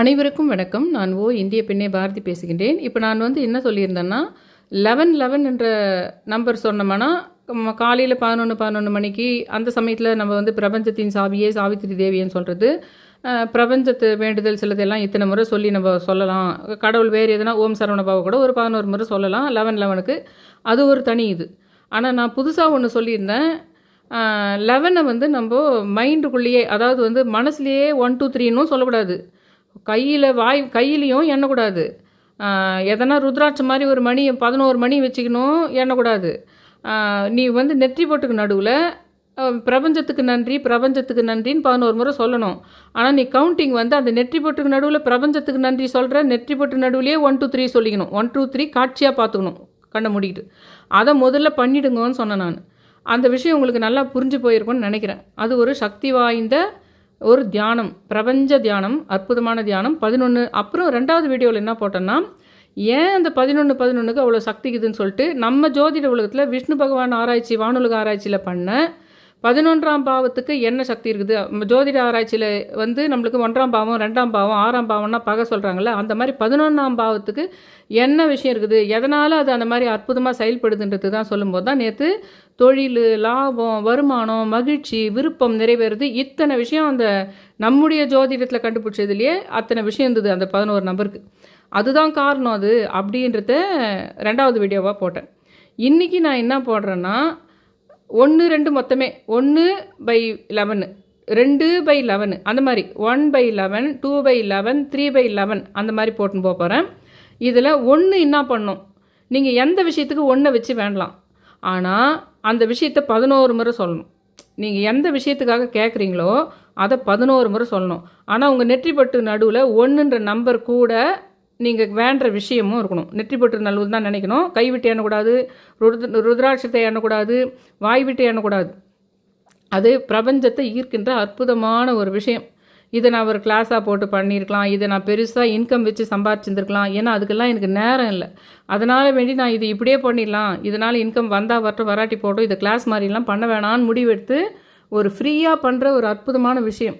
அனைவருக்கும் வணக்கம். நான் ஓ இந்திய பெண்ணே பாரதி பேசுகின்றேன். இப்போ நான் வந்து என்ன சொல்லியிருந்தேன்னா லெவன் லெவன் என்ற நம்பர் சொன்னோம்னா காலையில் பதினொன்று பதினொன்று மணிக்கு அந்த சமயத்தில் நம்ம வந்து பிரபஞ்சத்தின் சாவியே சாவித்திரி தேவின்னு சொல்கிறது பிரபஞ்சத்து வேண்டுதல் சிலதெல்லாம் இத்தனை முறை சொல்லி நம்ம சொல்லலாம். கடவுள் வேறு எதுனா ஓம் சரவணபாவை கூட ஒரு பதினோரு முறை சொல்லலாம். லெவன் லெவனுக்கு அது ஒரு தனி இது. ஆனால் நான் புதுசாக ஒன்று சொல்லியிருந்தேன். லெவனை வந்து நம்ம மைண்டுக்குள்ளேயே அதாவது வந்து மனசுலேயே ஒன் டூ த்ரீன்னும் சொல்லக்கூடாது. கையில் வாய் கையிலையும் எண்ணக்கூடாது. எதனா ருத்ராட்ச மாதிரி ஒரு மணி பதினோரு மணி வச்சுக்கணும் எண்ணக்கூடாது. நீ வந்து நெற்றி போட்டுக்கு நடுவில். பிரபஞ்சத்துக்கு நன்றி பிரபஞ்சத்துக்கு நன்றின்னு பதினோரு முறை சொல்லணும். ஆனால் நீ கவுண்டிங் வந்து அந்த நெற்றி போட்டுக்கு நடுவில் பிரபஞ்சத்துக்கு நன்றி சொல்கிற நெற்றி போட்டு நடுவுலேயே ஒன் டூ த்ரீ சொல்லிக்கணும். ஒன் டூ த்ரீ காட்சியாக பார்த்துக்கணும் கண்ணை மூடிக்கிட்டு. அதை முதல்ல பண்ணிடுங்கன்னு சொன்னேன் நான். அந்த விஷயம் உங்களுக்கு நல்லா புரிஞ்சு போயிருக்கும்னு நினைக்கிறேன். அது ஒரு சக்தி வாய்ந்த ஒரு தியானம் பிரபஞ்ச தியானம் அற்புதமான தியானம் பதினொன்று அப்புறம் ரெண்டாவது வீடியோவில் என்ன போட்டோன்னா ஏன் அந்த பதினொன்று பதினொன்றுக்கு அவ்வளோ சக்திக்குதுன்னு சொல்லிட்டு நம்ம ஜோதிட உலகத்தில் விஷ்ணு பகவான் ஆராய்ச்சி வானுலக ஆராய்ச்சியில் பண்ண பதினொன்றாம் பாவத்துக்கு என்ன சக்தி இருக்குது? ஜோதிட ஆராய்ச்சியில் வந்து நம்மளுக்கு ஒன்றாம் பாவம் ரெண்டாம் பாவம் ஆறாம் பாவம்னா பகை சொல்கிறாங்கல்ல அந்த மாதிரி பதினொன்றாம் பாவத்துக்கு என்ன விஷயம் இருக்குது? எதனால் அது அந்த மாதிரி அற்புதமாக செயல்படுதுன்றது தான் சொல்லும்போது தான் நேற்று தொழில் லாபம் வருமானம் மகிழ்ச்சி விருப்பம் நிறைவேறுது. இத்தனை விஷயம் அந்த நம்முடைய ஜோதிடத்தில் கண்டுபிடிச்சதுலேயே அத்தனை விஷயம் இருந்தது அந்த பதினோரு நம்பருக்கு. அதுதான் காரணம் அது அப்படின்றத ரெண்டாவது வீடியோவாக போட்டேன். இன்றைக்கி நான் என்ன போடுறேன்னா ஒன்று ரெண்டு மொத்தமே. ஒன்று பை லெவனு ரெண்டு பை லெவனு அந்த மாதிரி. One by eleven two by eleven three by eleven அந்த மாதிரி போட்டுன்னு போக போகிறேன் இதில் ஒன்று என்ன பண்ணும்? நீங்கள் எந்த விஷயத்துக்கு ஒன்றை வச்சு வேண்டலாம். ஆனால் அந்த விஷயத்த பதினோரு முறை சொல்லணும். நீங்கள் எந்த விஷயத்துக்காக கேட்குறீங்களோ அதை பதினோரு முறை சொல்லணும். ஆனால் உங்கள் நெற்றிப்பட்டு நடுவில் ஒன்றுன்ற நம்பர் கூட நீங்கள் வேண்டுற விஷயமும் இருக்கணும். நெற்றிப்பட்டு நல்லது தான் நினைக்கணும். கை விட்டு எண்ணக்கூடாது. ருத் ருத்ராட்சத்தை எண்ணக்கூடாது. வாய் விட்டு எண்ணக்கூடாது. அது பிரபஞ்சத்தை ஈர்க்கின்ற அற்புதமான ஒரு விஷயம். இதை நான் ஒரு கிளாஸாக போட்டு பண்ணியிருக்கலாம். இதை நான் பெருசாக இன்கம் வச்சு சம்பாதிச்சிருந்துருக்கலாம் ஏன்னா அதுக்கெல்லாம் எனக்கு நேரம் இல்லை. அதனால் வேண்டி நான் இது இப்படியே பண்ணிடலாம். இதனால் இன்கம் வந்தால் வரட்டும் வராட்டி போட்டோம். இதை கிளாஸ் மாதிரிலாம் பண்ண வேணான்னு முடிவெடுத்து ஒரு ஃப்ரீயாக பண்ணுற ஒரு அற்புதமான விஷயம்.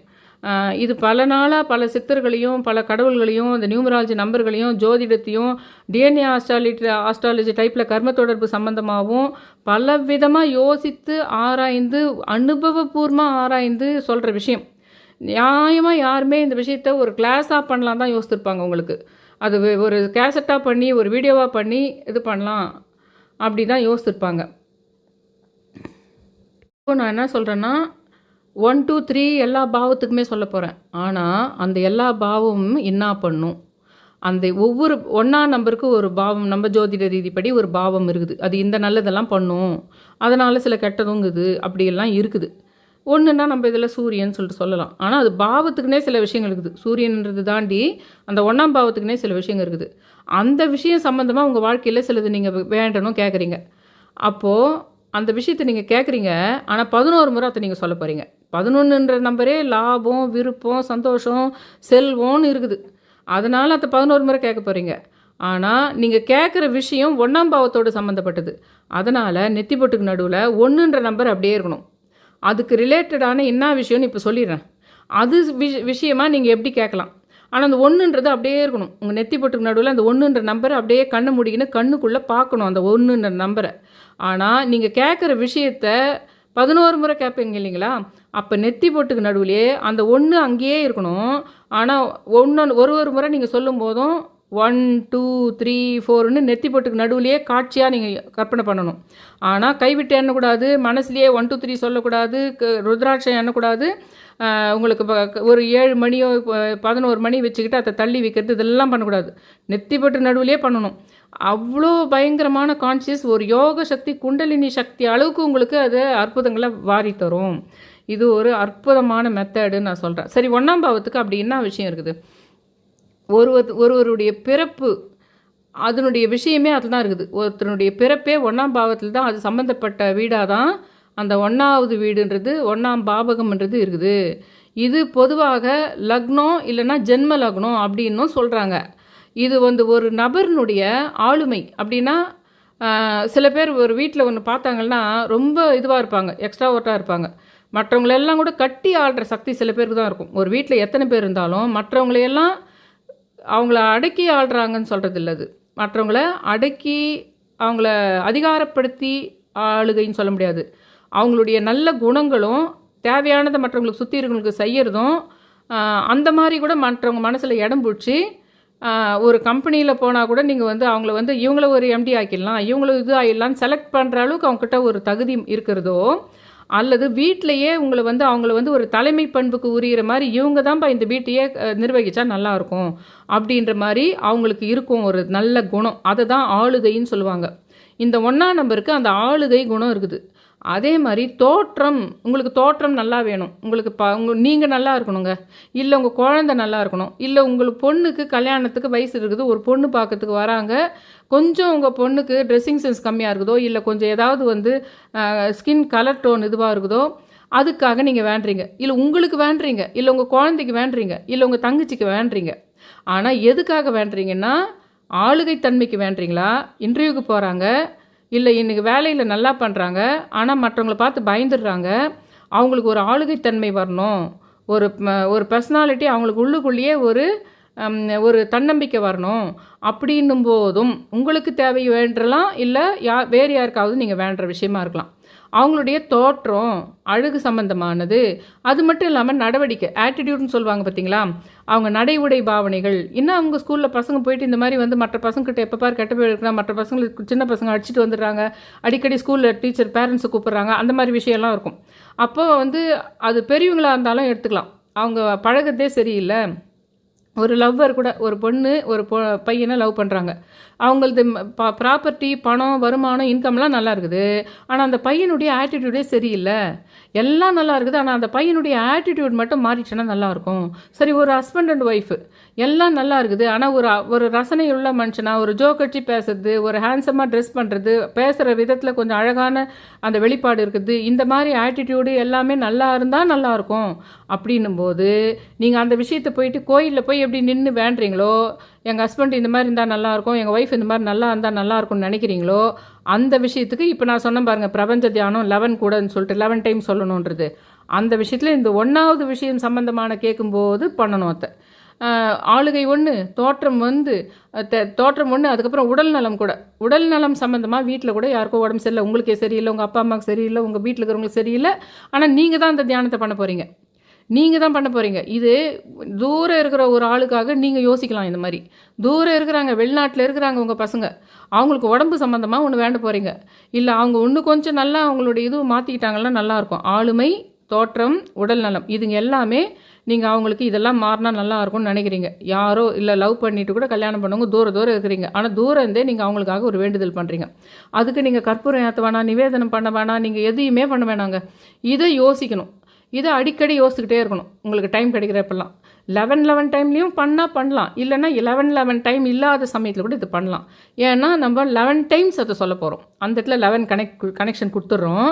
இது பல நாளாக பல சித்தர்களையும் பல கடவுள்களையும் இந்த நியூமராலஜி நம்பர்களையும் ஜோதிடத்தையும் டிஎன்ஏ ஆஸ்ட்ராலிட்டி ஆஸ்ட்ராலஜி டைப்பில் கர்ம தொடர்பு சம்மந்தமாகவும் பல விதமாக யோசித்து ஆராய்ந்து அனுபவபூர்வமாக ஆராய்ந்து சொல்கிற விஷயம். நியாயமாக யாருமே இந்த விஷயத்த ஒரு கிளாஸாக பண்ணலாம் தான் யோசிச்சிருப்பாங்க உங்களுக்கு. அது ஒரு கேசட்டாக பண்ணி ஒரு வீடியோவாக பண்ணி இது பண்ணலாம். அப்படி தான் யோசிச்சிருப்பாங்க இப்போ நான் என்ன சொல்கிறேன்னா ஒன் டூ த்ரீ எல்லா பாவத்துக்குமே சொல்ல போகிறேன் ஆனால் அந்த எல்லா பாவமும் என்ன பண்ணும். அந்த ஒவ்வொரு ஒன்றா நம்பருக்கு ஒரு பாவம் நம்ம ஜோதிட ரீதிப்படி ஒரு பாவம் இருக்குது. அது இந்த நல்லதெல்லாம் பண்ணும். அதனால் சில கெட்டதுங்குது அப்படியெல்லாம் இருக்குது. ஒன்றுன்னா நம்ம இதில் சூரியன் சொல்லிட்டு சொல்லலாம். ஆனால் அது பாவத்துக்குனே சில விஷயங்கள் இருக்குது. சூரியன்றது தாண்டி அந்த ஒன்றாம் பாவத்துக்குனே சில விஷயங்கள் இருக்குது. அந்த விஷயம் சம்மந்தமாக உங்கள் வாழ்க்கையில் சிலது நீங்கள் வேண்டணும் கேட்குறீங்க அப்போது அந்த விஷயத்தை நீங்கள் கேட்குறீங்க ஆனால் பதினோரு முறை அதை நீங்கள் சொல்ல போகிறீங்க பதினொன்றுன்ற நம்பரே லாபம் விருப்பம் சந்தோஷம் செல்வம்னு இருக்குது. அதனால் அதை பதினோரு முறை கேட்க போகிறீங்க ஆனால் நீங்கள் கேட்குற விஷயம் ஒன்றாம் பாவத்தோடு சம்மந்தப்பட்டது அதனால் நெத்திப்பொட்டுக்கு நடுவில் ஒன்றுன்ற நம்பர் அப்படியே இருக்கணும். அதுக்கு ரிலேட்டடான என்ன விஷயம்னு இப்போ சொல்லிடுறேன். அது விஷ விஷயமா நீங்கள் எப்படி கேட்கலாம்? ஆனால் அந்த ஒன்றுன்றது அப்படியே இருக்கணும். உங்கள் நெத்தி பொட்டுக்கு நடுவில் அந்த ஒன்றுன்ற நம்பரை அப்படியே கண்ணை முடிக்கின்னு கண்ணுக்குள்ளே பார்க்கணும் அந்த ஒன்றுன்ற நம்பரை. ஆனால் நீங்கள் கேட்குற விஷயத்த பதினோரு முறை கேட்பீங்க இல்லைங்களா? அப்போ நெத்தி போட்டுக்கு நடுவுலையே அந்த ஒன்று அங்கேயே இருக்கணும். ஆனால் ஒன்று ஒரு ஒரு முறை நீங்கள் சொல்லும் போதும் ஒன் டூ த்ரீ ஃபோர்னு நெத்தி போட்டுக்கு நடுவுலையே காட்சியாக நீங்கள் கற்பனை பண்ணணும். ஆனால் கைவிட்டு எண்ணக்கூடாது மனசுலேயே ஒன் டூ த்ரீ சொல்லக்கூடாது ருத்ராட்சம் எண்ணக்கூடாது உங்களுக்கு ஒரு ஏழு மணியோ பதினோரு மணி வச்சுக்கிட்டு அதை தள்ளி வைக்கிறது இதெல்லாம் பண்ணக்கூடாது. நெத்தி போட்டு நடுவுலையே பண்ணணும். அவ்வளோ பயங்கரமான கான்சியஸ் ஒரு யோக சக்தி குண்டலினி சக்தி அளவுக்கு உங்களுக்கு அது அற்புதங்களை வாரி தரும். இது ஒரு அற்புதமான மெத்தடுன்னு நான் சொல்கிறேன் சரி ஒன்றாம் பாவத்துக்கு அப்படி என்ன விஷயம் இருக்குது? ஒருவர் ஒருவருடைய பிறப்பு அதனுடைய விஷயமே அதில் தான் இருக்குது. ஒருத்தனுடைய பிறப்பே ஒன்றாம் பாவத்தில் தான் அது சம்மந்தப்பட்ட வீடாக தான் அந்த ஒன்றாவது வீடுன்றது ஒன்றாம் பாவகம்ன்றது இருக்குது. இது பொதுவாக லக்னம் இல்லைன்னா ஜென்ம லக்னம் அப்படின்னும் சொல்கிறாங்க இது வந்து ஒரு நபர்னுடைய ஆளுமை. அப்படின்னா சில பேர் ஒரு வீட்டில் ஒன்று பார்த்தாங்கன்னா ரொம்ப இதுவாக இருப்பாங்க எக்ஸ்ட்ரா ஓட்டாக இருப்பாங்க. மற்றவங்களெல்லாம் கூட கட்டி ஆடுற சக்தி சில பேருக்கு தான் இருக்கும். ஒரு வீட்டில் எத்தனை பேர் இருந்தாலும் மற்றவங்களையெல்லாம் அவங்கள அடக்கி ஆள்றாங்கன்னு சொல்கிறது இல்லை அது. மற்றவங்கள அடக்கி அவங்கள அதிகாரப்படுத்தி ஆளுகைன்னு சொல்ல முடியாது. அவங்களுடைய நல்ல குணங்களும் தேவையானதை மற்றவங்களுக்கு சுற்றி இருக்கிறவங்களுக்கு செய்கிறதும் அந்த மாதிரி கூட மற்றவங்க மனசில் இடம் பிடிச்சி ஒரு கம்பெனியில் போனால் கூட நீங்கள் வந்து அவங்கள வந்து இவங்கள ஒரு எம்டி ஆக்கிடலாம் இவங்கள இது ஆகிடலாம்னு செலக்ட் பண்ணுற அளவுக்கு அவங்கக்கிட்ட ஒரு தகுதி இருக்கிறதோ அல்லது வீட்டிலையே உங்களை வந்து அவங்கள வந்து ஒரு தலைமை பண்புக்கு உரியிற மாதிரி இவங்க தான்ப்பா இந்த வீட்டையே நிர்வகித்தா நிர்வகிச்சா அப்படின்ற மாதிரி அவங்களுக்கு இருக்கும் ஒரு நல்ல குணம். அதை தான் ஆளுகைன்னு சொல்லுவாங்க. இந்த ஒன்றா நம்பருக்கு அந்த ஆளுகை குணம் இருக்குது. அதே மாதிரி தோற்றம் உங்களுக்கு தோற்றம் நல்லா வேணும். உங்களுக்கு ப உங்க நீங்கள் நல்லா இருக்கணுங்க. இல்லை உங்கள் குழந்தை நல்லா இருக்கணும். இல்லை உங்களுக்கு பொண்ணுக்கு கல்யாணத்துக்கு வயசு இருக்குது ஒரு பொண்ணு பார்க்கறதுக்கு வராங்க. கொஞ்சம் உங்கள் பொண்ணுக்கு ட்ரெஸ்ஸிங் சென்ஸ் கம்மியாக இருக்குதோ இல்லை கொஞ்சம் ஏதாவது வந்து ஸ்கின் கலர் டோன் இதுவாக இருக்குதோ அதுக்காக நீங்கள் வேண்டுறீங்க. இல்லை உங்களுக்கு வேண்டுறீங்க. இல்லை உங்கள் குழந்தைக்கு வேண்டுறீங்க. இல்லை உங்கள் தங்கச்சிக்கு வேண்டுறீங்க. ஆனால் எதுக்காக வேண்டுறீங்கன்னா ஆளுகை தன்மைக்கு வேண்டுறீங்களா இன்டர்வியூக்கு போகிறாங்க இல்லை இன்றைக்கி வேலையில் நல்லா பண்ணுறாங்க ஆனால் மற்றவங்கள பார்த்து பயந்துடுறாங்க. அவங்களுக்கு ஒரு ஆளுகைத்தன்மை வரணும். ஒரு ஒரு பர்சனாலிட்டி அவங்களுக்கு உள்ளுக்குள்ளேயே ஒரு ஒரு தன்னம்பிக்கை வரணும். அப்படின்னும் போதும் உங்களுக்கு தேவை வேண்டலாம் இல்லை யா வேறு யாருக்காவது நீங்கள் வேண்டுற விஷயமா இருக்கலாம். அவங்களுடைய தோற்றம் அழகு சம்பந்தமானது. அது மட்டும் இல்லாமல் நடவடிக்கை ஆட்டிடியூட்னு சொல்லுவாங்க பார்த்தீங்களா அவங்க நடை உடை பாவனைகள். இன்னும் அவங்க ஸ்கூலில் பசங்க போயிட்டு இந்த மாதிரி வந்து மற்ற பசங்கக்கிட்ட எப்போ பார் கெட்ட போய் இருக்கிறாங்க. மற்ற பசங்களுக்கு சின்ன பசங்க அடிச்சுட்டு வந்துடுறாங்க. அடிக்கடி ஸ்கூலில் டீச்சர் பேரண்ட்ஸை கூப்பிட்றாங்க. அந்த மாதிரி விஷயம்லாம் இருக்கும். அப்போ வந்து அது பெரியவங்களா இருந்தாலும் எடுத்துக்கலாம். அவங்க பழகுறதே சரியில்லை. ஒரு லவ்வர் கூட ஒரு பொண்ணு ஒரு பொ பையனை லவ் பண்ணுறாங்க அவங்களது ப்ராப்பர்ட்டி பணம் வருமானம் இன்கம்லாம் நல்லா இருக்குது. ஆனால் அந்த பையனுடைய ஆட்டிடியூடே சரியில்லை. எல்லாம் நல்லா இருக்குது. ஆனால் அந்த பையனுடைய ஆட்டிடியூட் மட்டும் மாறிச்சுன்னா நல்லாயிருக்கும் சரி ஒரு ஹஸ்பண்ட் அண்ட் ஒய்ஃபு எல்லாம் நல்லா இருக்குது. ஆனால் ஒரு ஒரு ரசனை உள்ள மனுஷனா ஒரு ஜோக்கட்சி பேசுறது ஒரு ஹேண்ட்ஸமாக ட்ரெஸ் பண்ணுறது பேசுகிற விதத்தில் கொஞ்சம் அழகான அந்த வெளிப்பாடு இருக்குது. இந்த மாதிரி ஆட்டிடியூடு எல்லாமே நல்லா இருந்தால் நல்லாயிருக்கும் அப்படின்னும் போது நீங்கள் அந்த விஷயத்தை போயிட்டு கோயிலில் போய் எப்படி நின்று வேண்டுறீங்களோ எங்கள் ஹஸ்பண்ட் இந்த மாதிரி இருந்தால் நல்லாயிருக்கும் எங்கள் ஒய்ஃப் இந்த மாதிரி நல்லா இருந்தால் நல்லா இருக்கும்னு நினைக்கிறீங்களோ அந்த விஷயத்துக்கு இப்போ நான் சொன்னேன் பாருங்கள் பிரபஞ்ச தியானம் லெவன் கூடன்னு சொல்லிட்டு லெவன் டைம் சொல்லணுன்றது. அந்த விஷயத்தில் இந்த ஒன்றாவது விஷயம் சம்மந்தமான கேட்கும்போது பண்ணணும் அத்தை. ஆளுகை ஒன்று தோற்றம் வந்து தோற்றம் ஒன்று அதுக்கப்புறம் உடல் நலம் கூட. உடல் நலம் சம்மந்தமாக வீட்டில் கூட யாருக்கோ உடம்பு சரியில்லை. உங்களுக்கே சரியில்லை உங்கள் அப்பா அம்மாவுக்கு சரியில்லை உங்கள் வீட்டில் இருக்கிறவங்களுக்கு சரியில்லை. ஆனால் நீங்கள் தான் அந்த தியானத்தை பண்ண போகிறீங்க நீங்கள் தான் பண்ண போகிறீங்க இது தூரம் இருக்கிற ஒரு ஆளுக்காக நீங்கள் யோசிக்கலாம் இந்த மாதிரி. தூரம் இருக்கிறாங்க வெளிநாட்டில் இருக்கிறாங்க உங்கள் பசங்க. அவங்களுக்கு உடம்பு சம்மந்தமாக ஒன்று வேண்ட போகிறீங்க இல்லை அவங்க இன்னும் கொஞ்சம் நல்லா அவங்களுடைய இது மாற்றிக்கிட்டாங்கன்னா நல்லாயிருக்கும் ஆளுமை தோற்றம் உடல் நலம் இதுங்க எல்லாமே நீங்கள் அவங்களுக்கு இதெல்லாம் மாறினா நல்லா இருக்கும்னு நினைக்கிறீங்க. யாரோ இல்லை லவ் பண்ணிட்டு கூட கல்யாணம் பண்ணவங்க தூர தூரம் இருக்கிறீங்க. ஆனால் தூரம் இருந்தே நீங்கள் அவங்களுக்காக ஒரு வேண்டுதல் பண்ணுறீங்க அதுக்கு நீங்கள் கற்பூரம் ஏற்ற வேணாம் நிவேதனம் பண்ண வேணாம் நீங்கள் எதையுமே பண்ண வேணாங்க. இதை யோசிக்கணும். இதை அடிக்கடி யோசிச்சுக்கிட்டே இருக்கணும். உங்களுக்கு டைம் கிடைக்கிறப்பெல்லாம். லெவன் லெவன் டைம்லேயும் பண்ணால் பண்ணலாம். இல்லைன்னா லெவன் லெவன் டைம் இல்லாத சமயத்தில் கூட இது பண்ணலாம். ஏன்னா நம்ம லெவன் டைம்ஸ் அதை சொல்ல போகிறோம் அந்த இடத்துல லெவன் கனெக்ட் கனெக்ஷன் கொடுத்துட்றோம்.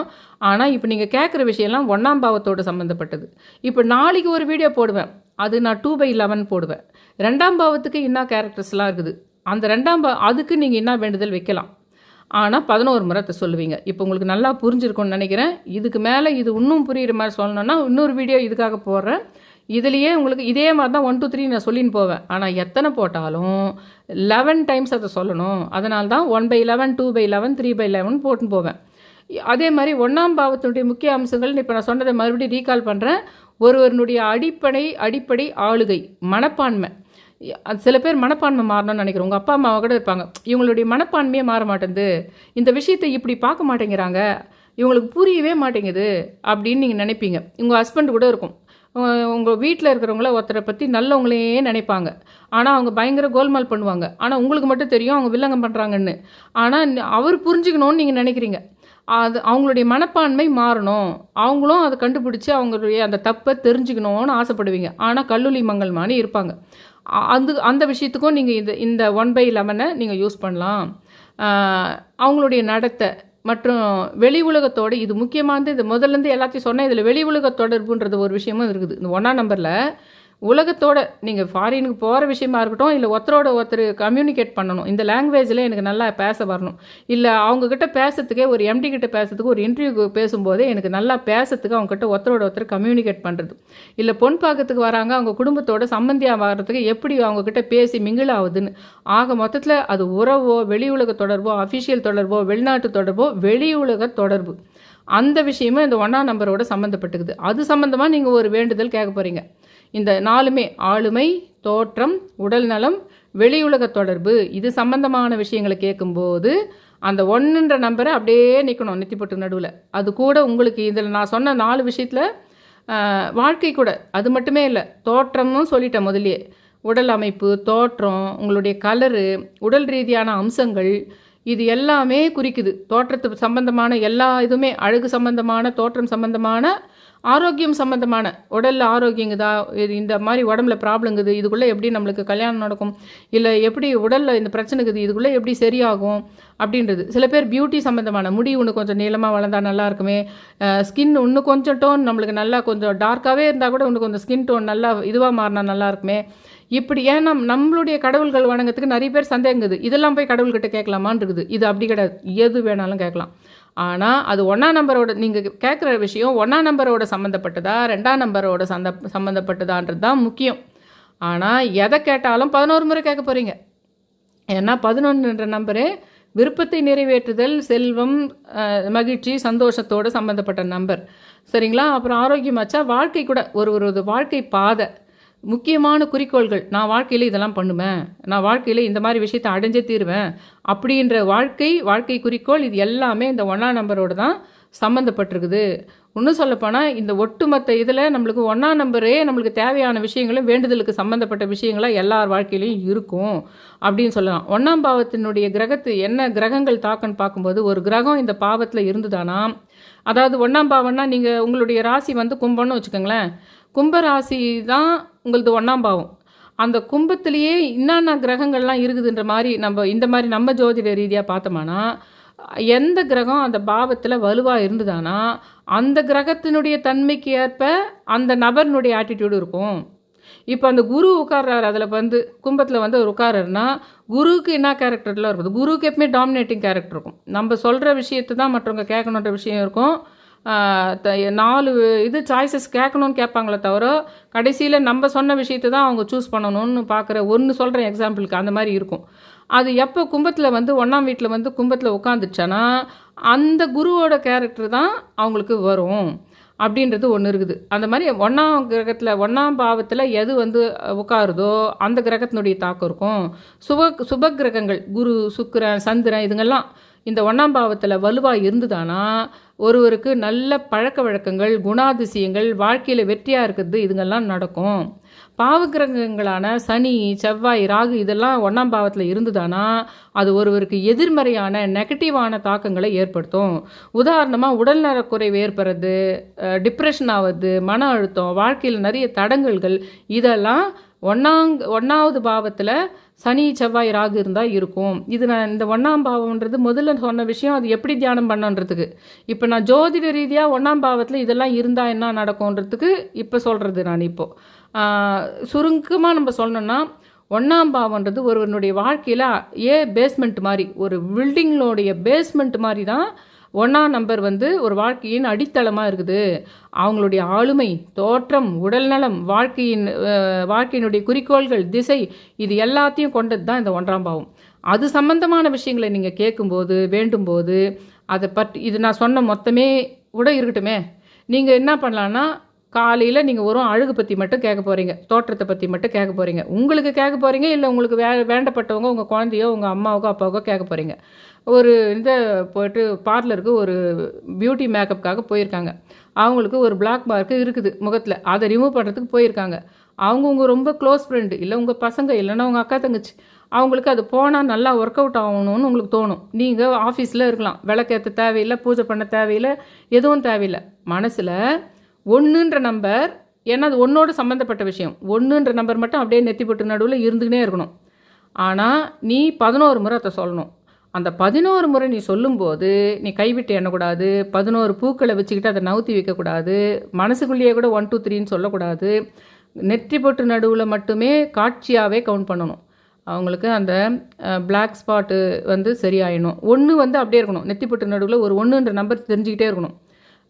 ஆனால் இப்போ நீங்கள் கேட்குற விஷயம்லாம் ஒன்றாம் பாவத்தோடு சம்மந்தப்பட்டது இப்போ நாளைக்கு ஒரு வீடியோ போடுவேன். அது நான் டூ பை லெவன் போடுவேன். ரெண்டாம் பாவத்துக்கு என்ன கேரக்டர்ஸ்லாம் இருக்குது? அந்த ரெண்டாம் பா அதுக்கு நீங்கள் என்ன வேண்டுதல் வைக்கலாம்? ஆனால் பதினோரு முறை அதை சொல்லுவீங்க. இப்போ உங்களுக்கு நல்லா புரிஞ்சிருக்கும்னு நினைக்கிறேன். இதுக்கு மேலே இது இன்னும் புரியுற மாதிரி சொல்லணும்னா இன்னொரு வீடியோ இதுக்காக போடுறேன். இதுலேயே உங்களுக்கு இதே மாதிரி தான் ஒன் டூ த்ரீ நான் சொல்லின்னு போவேன். ஆனால் எத்தனை போட்டாலும் லெவன் டைம்ஸ் அதை சொல்லணும். அதனால தான் one by eleven two by eleven three by eleven போட்டுன்னு போவேன். அதே மாதிரி ஒன்றாம் பாவத்தினுடைய முக்கிய அம்சங்கள் இப்போ நான் சொன்னதை மறுபடியும் ரீகால் பண்ணுறேன் ஒருவருடைய அடிப்படை அடிப்படை ஆளுகை மனப்பான்மை. அது சில பேர் மனப்பான்மை மாறணும்னு நினைக்கிறோம். உங்கள் அப்பா அம்மாவை கூட இருப்பாங்க. இவங்களுடைய மனப்பான்மையே மாற மாட்டேங்குது. இந்த விஷயத்தை இப்படி பார்க்க மாட்டேங்கிறாங்க. இவங்களுக்கு புரியவே மாட்டேங்குது அப்படின்னு நீங்கள் நினைப்பீங்க. உங்கள் ஹஸ்பண்ட் கூட இருக்கும். உங்கள் வீட்டில் இருக்கிறவங்கள ஒருத்தரை பற்றி நல்லவங்களையே நினைப்பாங்க. ஆனால் அவங்க பயங்கர கோல்மால் பண்ணுவாங்க. ஆனால் உங்களுக்கு மட்டும் தெரியும் அவங்க வில்லங்கம் பண்ணுறாங்கன்னு ஆனால் அவர் புரிஞ்சுக்கணும்னு நீங்கள் நினைக்கிறீங்க. அது அவங்களுடைய மனப்பான்மை மாறணும். அவங்களும் அதை கண்டுபிடிச்சி அவங்களுடைய அந்த தப்பை தெரிஞ்சுக்கணும்னு ஆசைப்படுவீங்க. ஆனால் கல்லூலி மங்கள்மானி இருப்பாங்க. அந்த அந்த விஷயத்துக்கும் நீங்கள் இந்த இந்த ஒன் பை லெவனை நீங்கள் யூஸ் பண்ணலாம். அவங்களுடைய நடத்தை மற்றும் வெளி உலகத்தோட இது முக்கியமானது இது முதல்லேருந்து எல்லாத்தையும் சொன்னேன் இதில் வெளி உலக தொடர்புன்றது ஒரு விஷயமும் இருக்குது. இந்த ஒன்றாம் நம்பரில் உலகத்தோட நீங்கள் ஃபாரினுக்கு போகிற விஷயமா இருக்கட்டும் இல்லை ஒருத்தரோட ஒருத்தர் கம்யூனிகேட் பண்ணணும். இந்த லாங்குவேஜில் எனக்கு நல்லா பேச வரணும். இல்லை அவங்கக்கிட்ட பேசுறதுக்கே ஒரு எம்டி கிட்ட பேசுறதுக்கு ஒரு இன்டர்வியூ பேசும்போதே எனக்கு நல்லா பேசுறதுக்கு அவங்கக்கிட்ட ஒருத்தரோட ஒருத்தர் கம்யூனிகேட் பண்ணுறது இல்லை பொன் பார்க்கறதுக்கு வராங்க அவங்க குடும்பத்தோட சம்பந்தியாக வர்றதுக்கு எப்படி அவங்கக்கிட்ட பேசி மிங்கிள் ஆகுதுன்னு. ஆக மொத்தத்தில் அது உறவோ வெளி உலக தொடர்போ அஃபிஷியல் தொடர்போ வெளிநாட்டு தொடர்போ வெளி உலக தொடர்பு. அந்த விஷயமும் இந்த ஒன்றா நம்பரோட சம்மந்தப்பட்டுக்குது அது சம்மந்தமாக நீங்கள் ஒரு வேண்டுதல் கேட்க போகிறீங்க இந்த நாலுமே ஆளுமை தோற்றம் உடல் நலம் வெளியுலக தொடர்பு இது சம்பந்தமான விஷயங்களை கேட்கும்போது அந்த ஒன்றுன்ற நம்பரை அப்படியே நிற்கணும் நெத்திப்பட்டு நடுவில். அது கூட உங்களுக்கு இதில் நான் சொன்ன நாலு விஷயத்தில் வாழ்க்கை கூட அது மட்டுமே இல்லை தோற்றம்னு சொல்லிட்டேன் முதலியே உடல் அமைப்பு தோற்றம் உங்களுடைய கலரு உடல் ரீதியான அம்சங்கள் இது எல்லாமே குறிக்குது. தோற்றத்து சம்பந்தமான எல்லா இதுவுமே அழகு சம்பந்தமான தோற்றம் சம்பந்தமான ஆரோக்கியம் சம்மந்தமான உடலில் ஆரோக்கியங்குதா இது இந்த மாதிரி உடம்புல ப்ராப்ளங்குது இதுக்குள்ளே எப்படி நம்மளுக்கு கல்யாணம் நடக்கும் இல்லை எப்படி உடலில் இந்த பிரச்சனைக்குது இதுக்குள்ளே எப்படி சரியாகும் அப்படின்றது. சில பேர் பியூட்டி சம்மந்தமான முடி ஒன்று கொஞ்சம் நீளமாக வளர்ந்தா நல்லா இருக்குமே ஸ்கின் இன்னும் கொஞ்சம் டோன் நம்மளுக்கு நல்லா கொஞ்சம் டார்க்காகவே இருந்தால் கூட இன்னும் கொஞ்சம் ஸ்கின் டோன் நல்லா இதுவாக மாறினா நல்லா இருக்குமே. இப்படி ஏன்னா நம்மளுடைய கடவுள்கள் வணங்கத்துக்கு நிறைய பேர் சந்தேகங்குது இதெல்லாம் போய் கடவுள்கிட்ட கேட்கலாமான் இருக்குது இது அப்படி கிடையாது. எது வேணாலும் கேட்கலாம். ஆனால் அது ஒன்றாம் நம்பரோட நீங்கள் கேட்குற விஷயம் ஒன்றாம் நம்பரோட சம்மந்தப்பட்டதா ரெண்டாம் நம்பரோட சந்த சம்மந்தப்பட்டதான்றது தான் முக்கியம். ஆனால் எதை கேட்டாலும் பதினோரு முறை கேட்க போகிறீங்க ஏன்னா பதினொன்றுன்ற நம்பரு விருப்பத்தை நிறைவேற்றுதல் செல்வம் மகிழ்ச்சி சந்தோஷத்தோடு சம்மந்தப்பட்ட நம்பர். சரிங்களா? அப்புறம் ஆரோக்கியமாச்சா? வாழ்க்கை கூட ஒரு ஒரு வாழ்க்கை பாதை. முக்கியமான குறிக்கோள்கள் நான் வாழ்க்கையில் இதெல்லாம் பண்ணுவேன் நான் வாழ்க்கையில் இந்த மாதிரி விஷயத்தை அடைஞ்சே தீருவேன் அப்படின்ற வாழ்க்கை வாழ்க்கை குறிக்கோள் இது எல்லாமே இந்த ஒன்றாம் நம்பரோடு தான் சம்மந்தப்பட்டிருக்குது இன்னும் சொல்லப்போனால் இந்த ஒட்டுமொத்த இதில் நம்மளுக்கு ஒன்றாம் நம்பரே நம்மளுக்கு தேவையான விஷயங்களும் வேண்டுதலுக்கு சம்மந்தப்பட்ட விஷயங்களாக எல்லார் வாழ்க்கையிலையும் இருக்கும் அப்படின்னு சொல்லலாம். ஒன்றாம் பாவத்தினுடைய கிரகத்து என்ன கிரகங்கள் தாக்கன்னு பார்க்கும்போது ஒரு கிரகம் இந்த பாவத்தில் இருந்துதானா? அதாவது ஒன்றாம் பாவம்னா நீங்கள் உங்களுடைய ராசி வந்து கும்பம்னு வச்சுக்கோங்களேன். கும்ப ராசி தான் உங்களது ஒன்றாம் பாவம். அந்த கும்பத்திலேயே என்னென்ன கிரகங்கள்லாம் இருக்குதுன்ற மாதிரி நம்ம இந்த மாதிரி நம்ம ஜோதிட ரீதியாக பார்த்தோம்னா எந்த கிரகம் அந்த பாவத்தில் வலுவாக இருந்ததானா அந்த கிரகத்தினுடைய தன்மைக்கு ஏற்ப அந்த நபர்னுடைய ஆட்டிடியூடு இருக்கும். இப்போ அந்த குரு உட்கார்றாரு அதில் வந்து கும்பத்தில் வந்து அவர் உட்கார்றாருன்னா குருவுக்கு என்ன கேரக்டர்லாம் இருக்குது குருவுக்கு எப்பவுமே டாமினேட்டிங் கேரக்டர் இருக்கும். நம்ம சொல்கிற விஷயத்தை தான் மற்றவங்க கேட்கணுன்ற விஷயம் இருக்கும். நாலு இது சாய்ஸஸ் கேட்கணும்னு கேட்பாங்களே தவிர கடைசியில் நம்ம சொன்ன விஷயத்தை தான் அவங்க சூஸ் பண்ணணும்னு பார்க்குற ஒன்று சொல்கிறேன் எக்ஸாம்பிளுக்கு அந்த மாதிரி இருக்கும். அது எப்போ கும்பத்தில் வந்து ஒன்றாம் வீட்டில் வந்து கும்பத்தில் உட்காந்துச்சேன்னா அந்த குருவோட கேரக்டர் தான் அவங்களுக்கு வரும் அப்படின்றது ஒன்று இருக்குது. அந்த மாதிரி ஒன்றாம் கிரகத்தில் ஒன்றாம் பாவத்தில் எது வந்து உட்காருதோ அந்த கிரகத்தினுடைய தாக்கம் இருக்கும். சுப சுப கிரகங்கள் குரு சுக்கிரன் சந்திரன் இதுங்கெல்லாம் இந்த ஒன்றாம் பாவத்தில் வலுவாக இருந்துதானா ஒருவருக்கு நல்ல பழக்க வழக்கங்கள் குணாதிசயங்கள் வாழ்க்கையில் வெற்றியாக இருக்கிறது இதுங்கெல்லாம் நடக்கும். பாவகிரகங்களான சனி செவ்வாய் ராகு இதெல்லாம் ஒன்றாம் பாவத்தில் இருந்ததுன்னா அது ஒருவருக்கு எதிர்மறையான நெகட்டிவான தாக்கங்களை ஏற்படுத்தும். உதாரணமாக உடல்நலக்குறைவு ஏற்படுறது டிப்ரெஷன் ஆவது மன அழுத்தம் வாழ்க்கையில் நிறைய தடங்கல்கள் இதெல்லாம் ஒன்றாங் ஒன்றாவது பாவத்தில் சனி செவ்வாய் ராகு இருந்தால் இருக்கும். இது நான் இந்த ஒன்றாம் பாவம்ன்றது முதல்ல சொன்ன விஷயம். அது எப்படி தியானம் பண்ணன்றதுக்கு. இப்போ நான் ஜோதிட ரீதியாக ஒன்றாம் பாவத்தில் இதெல்லாம் இருந்தால் என்ன நடக்கும்ன்றதுக்கு இப்போ சொல்கிறது நான் இப்போது சுருக்கமாக நம்ம சொல்லணும்னா ஒன்றாம் பாவம்ன்றது ஒருவனுடைய வாழ்க்கையில் ஏ பேஸ்மெண்ட் மாதிரி ஒரு பில்டிங்களுடைய பேஸ்மெண்ட் மாதிரி தான் ஒன்றாம் நம்பர் வந்து ஒரு வாழ்க்கையின் அடித்தளமாக இருக்குது. அவங்களுடைய ஆளுமை தோற்றம் உடல்நலம் வாழ்க்கையின் வாழ்க்கையினுடைய குறிக்கோள்கள் திசை இது எல்லாத்தையும் கொண்டது தான் இந்த ஒன்றாம் பாவம். அது சம்பந்தமான விஷயங்களை நீங்கள் கேட்கும்போது வேண்டும்போது அதை பற்றி இது நான் சொன்ன மொத்தமே கூட இருக்கட்டுமே. நீங்கள் என்ன பண்ணலான்னா காலையில் நீங்கள் வரும் அழகு பற்றி மட்டும் கேட்க போகிறீங்க தோற்றத்தை பற்றி மட்டும் கேட்க போகிறீங்க உங்களுக்கு கேட்க போகிறீங்க இல்லை உங்களுக்கு வே வேண்டப்பட்டவங்க உங்கள் குழந்தையோ உங்கள் அம்மாவுக்கோ அப்பாவுக்கோ கேட்க போகிறீங்க ஒரு இந்த போயிட்டு பார்லருக்கு ஒரு பியூட்டி மேக்கப்புக்காக போயிருக்காங்க. அவங்களுக்கு ஒரு பிளாக் மார்க்கு இருக்குது முகத்தில். அதை ரிமூவ் பண்ணுறதுக்கு போயிருக்காங்க. அவங்க உங்கள் ரொம்ப க்ளோஸ் ஃப்ரெண்டு இல்லை உங்கள் பசங்க இல்லைன்னா உங்கள் அக்கா தங்கச்சி. அவங்களுக்கு அது போனால் நல்லா ஒர்க் அவுட் ஆகணும்னு உங்களுக்கு தோணும். நீங்கள் ஆஃபீஸில் இருக்கலாம். விளக்கேற்ற தேவையில்லை பூஜை பண்ண தேவையில்லை எதுவும் தேவையில்லை. மனசில் ஒன்றுன்ற நம்பர் ஏன்னா அது ஒன்றோடு சம்மந்தப்பட்ட விஷயம். ஒன்றுன்ற நம்பர் மட்டும் அப்படியே நெத்தி போட்டு நடுவில் இருந்துக்கினே இருக்கணும். ஆனால் நீ பதினோரு முறை அதை சொல்லணும். அந்த பதினோரு முறை நீ சொல்லும்போது நீ கைவிட்டு எண்ணக்கூடாது பதினோரு பூக்களை வச்சுக்கிட்டு அதை நவுத்தி வைக்கக்கூடாது மனசுக்குள்ளேயே கூட ஒன் டூ த்ரீன்னு சொல்லக்கூடாது நெற்றி பொட்டு நடுவில் மட்டுமே காட்சியாகவே கவுண்ட் பண்ணணும். அவங்களுக்கு அந்த பிளாக் ஸ்பாட்டு வந்து சரியாயிடணும். ஒன்று வந்து அப்படியே இருக்கணும். நெத்தி போட்டு நடுவில் ஒரு ஒன்றுன்ற நம்பர் தெரிஞ்சுக்கிட்டே இருக்கணும்.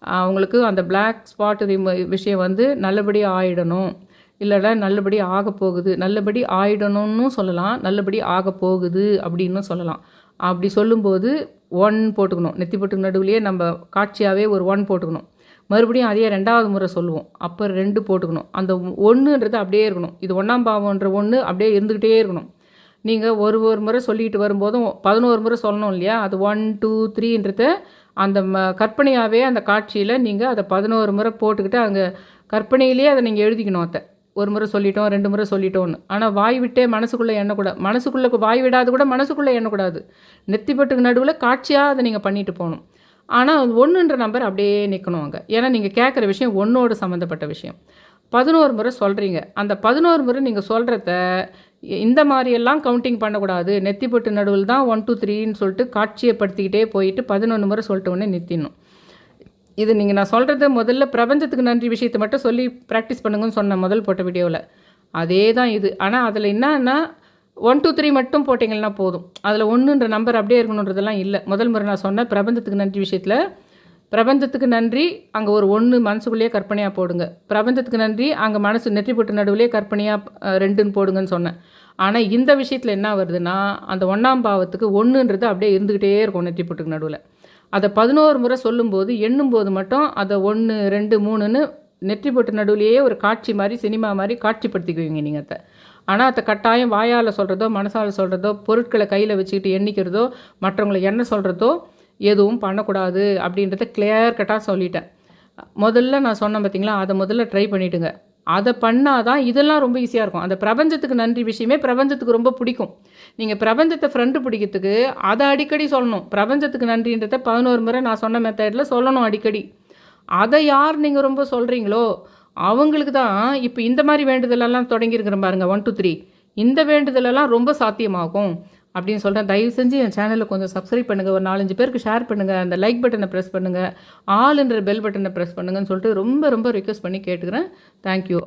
அவங்களுக்கு அந்த பிளாக் ஸ்பாட் விஷயம் வந்து நல்லபடியாக ஆயிடணும். இல்லைடா நல்லபடி ஆக போகுது. நல்லபடி ஆயிடணும்னு சொல்லலாம். நல்லபடி ஆக போகுது அப்படின்னு சொல்லலாம். அப்படி சொல்லும்போது ஒன் போட்டுக்கணும். நெத்தி போட்டுக்கு நடுவுலையே நம்ம காட்சியாகவே ஒரு ஒன் போட்டுக்கணும். மறுபடியும் அதே ரெண்டாவது முறை சொல்லுவோம். அப்போ ரெண்டு போட்டுக்கணும். அந்த ஒன்றுன்றது அப்படியே இருக்கணும். இது ஒன்றாம் பாவம்ன்ற ஒன்று அப்படியே இருந்துக்கிட்டே இருக்கணும். நீங்கள் ஒரு ஒரு முறை சொல்லிட்டு வரும்போதும் பதினோரு முறை சொல்லணும் இல்லையா? அது ஒன் டூ த்ரீன்றத அந்த ம கற்பனையாகவே அந்த காட்சியில் நீங்கள் அதை பதினோரு முறை போட்டுக்கிட்டு அங்கே கற்பனையிலேயே அதை நீங்கள் எழுதிக்கணும் அதை ஒரு முறை சொல்லிட்டோம் ரெண்டு முறை சொல்லிட்டோன்னு ஆனால் வாய் விட்டே மனசுக்குள்ளே எண்ணக்கூடாது மனசுக்குள்ளே வாய் விடாது கூட மனசுக்குள்ளே எண்ணக்கூடாது. நெத்திப்பட்டுக்கு நடுவில் காட்சியாக அதை நீங்கள் பண்ணிட்டு போகணும். ஆனால் ஒன்றுன்ற நம்பர் அப்படியே நிற்கணும் அங்கே. ஏன்னா நீங்கள் கேட்குற விஷயம் ஒன்றோடு சம்மந்தப்பட்ட விஷயம். பதினோரு முறை சொல்கிறீங்க அந்த பதினோரு முறை நீங்கள் சொல்கிறத இந்த மாதிரியெல்லாம் கவுண்டிங் பண்ணக்கூடாது. நெத்திப்பட்டு நடுவில் தான் ஒன் டூ த்ரீன்னு சொல்லிட்டு காட்சியப்படுத்திக்கிட்டே போயிட்டு பதினொன்று முறை சொல்லிட்டு உடனே நிறுத்திடணும். இது நீங்கள் நான் சொல்கிறது முதல்ல பிரபஞ்சத்துக்கு நன்றி விஷயத்தை மட்டும் சொல்லி ப்ராக்டிஸ் பண்ணுங்கன்னு சொன்னேன் முதல் போட்ட வீடியோவில் அதே தான் இது. ஆனால் அதில் என்னன்னா ஒன் டூ த்ரீ மட்டும் போட்டிங்கன்னா போதும். அதில் ஒன்றுன்ற நம்பர் அப்படியே இருக்கணுன்றதெல்லாம் இல்லை. முதல் முறை நான் சொன்னேன் பிரபஞ்சத்துக்கு நன்றி விஷயத்தில் பிரபஞ்சத்துக்கு நன்றி. அங்கே ஒரு ஒன்று மனசுக்குள்ளேயே கற்பனையாக போடுங்க. பிரபஞ்சத்துக்கு நன்றி. அங்கே மனசு நெற்றி போட்டு நடுவுலேயே கற்பனையாக ரெண்டுன்னு போடுங்கன்னு சொன்னேன். ஆனால் இந்த விஷயத்தில் என்ன வருதுன்னா அந்த ஒன்றாம் பாவத்துக்கு ஒன்றுன்றது அப்படியே இருந்துக்கிட்டே இருக்கும் நெற்றி போட்டுக்கு நடுவில். அதை பதினோரு முறை சொல்லும்போது எண்ணும்போது மட்டும் அதை ஒன்று ரெண்டு மூணுன்னு நெற்றி போட்டு நடுவுலையே ஒரு காட்சி மாதிரி சினிமா மாதிரி காட்சிப்படுத்திக்குவீங்க நீங்கள் அதை. ஆனால் அதை கட்டாயம் வாயால் சொல்கிறதோ மனசால் சொல்கிறதோ பொருட்களை கையில் வச்சுக்கிட்டு எண்ணிக்கிறதோ மற்றவங்களை என்ன சொல்கிறதோ எதுவும் பண்ணக்கூடாது அப்படின்றத கிளியர் கட்டாக சொல்லிட்டேன். முதல்ல நான் சொன்னேன் பார்த்தீங்களா அதை முதல்ல ட்ரை பண்ணிவிடுங்க அதை பண்ணாதான் இதெல்லாம் ரொம்ப ஈஸியாக இருக்கும். அந்த பிரபஞ்சத்துக்கு நன்றி விஷயமே பிரபஞ்சத்துக்கு ரொம்ப பிடிக்கும். நீங்கள் பிரபஞ்சத்தை ஃப்ரெண்டு பிடிக்கிறதுக்கு அதை அடிக்கடி சொல்லணும். பிரபஞ்சத்துக்கு நன்றின்றத பதினோரு முறை நான் சொன்ன மெத்தடில் சொல்லணும் அடிக்கடி. அதை யார் நீங்கள் ரொம்ப சொல்கிறீங்களோ அவங்களுக்கு தான் இப்போ இந்த மாதிரி வேண்டுதலெல்லாம் தொடங்கியிருக்கிற பாருங்க ஒன் டூ த்ரீ இந்த வேண்டுதலெல்லாம் ரொம்ப சாத்தியமாகும். அப்படின்னு சொல்கிறேன் தயவு செஞ்சு என் சேனலை கொஞ்சம் சப்ஸ்கிரைப் பண்ணுங்கள் ஒரு நாலஞ்சு பேருக்கு ஷேர் பண்ணுங்கள் அந்த லைக் பட்டனை ப்ரெஸ் பண்ணுங்கள் ஆளுன்ற பெல் பட்டனை ப்ரெஸ் பண்ணுங்கன்னு சொல்லிட்டு ரொம்ப ரொம்ப ரிக்வெஸ்ட் பண்ணி கேட்டுக்கிறேன். தேங்க்யூ